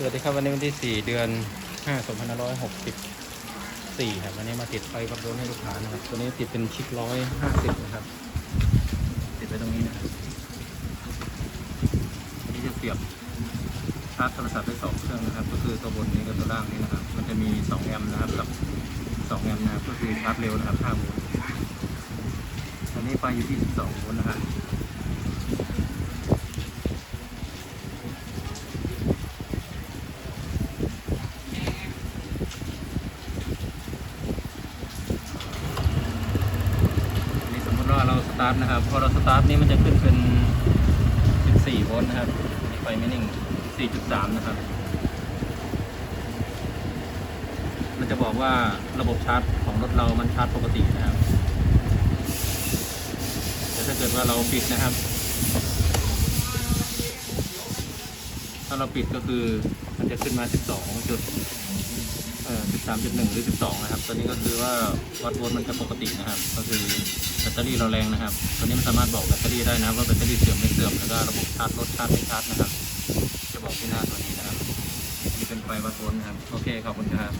สวัสดีครับวันนี้วันที่ 4 เดือน5 2564 ครับวันนี้มาติดไฟกับรถให้ลูกค้านะครับ ตัวนี้ติดเป็นชิปร้อยห้าสิบนะครับ ติดไปตรงนี้นะครับอันนี้จะเสียบชาร์จโทรศัพท์ได้สองเครื่องนะครับ ก็คือตัวบนนี้กับตัวล่างนี้นะครับ มันจะมี2แอมป์นะครับกับ2แอมป์นะครับก็คือชาร์จเร็วนะครับ5โวลต์อันนี้ไฟอยู่ที่12โวลต์นะครับ อันนี้สมม ตาราสตาร์ทนะครับ พอเราสตาร์ทนี่มันจะขึ้นเป็น 14 โวลต์นะครับไฟไม่นิ่ง 4.3 นะครับ มันจะบอกว่าระบบชาร์จของรถเรามันชาร์จปกตินะครับแต่ถ้าเกิดว่าเราปิดนะครับ ถ้าเราปิดก็คือมันจะขึ้นมา 12จุดเอ่อ 13.1 หรือ 12 นะครับ ตัวนี้ก็คือว่าวัดโวลต์มันจะปกตินะครับ ก็คือแบตเตอรี่เราแรงนะครับ ตัวนี้มันสามารถบอกแบตเตอรี่ได้นะว่าแบตเตอรี่เสื่อมไม่เสื่อม แล้วก็ระบบชาร์จรถชาร์จไม่ชาร์จนะครับ จะบอกที่หน้าตัวนี้นะครับ นี่เป็นไฟวัดโวลต์นะครับ โอเค ขอบคุณครับ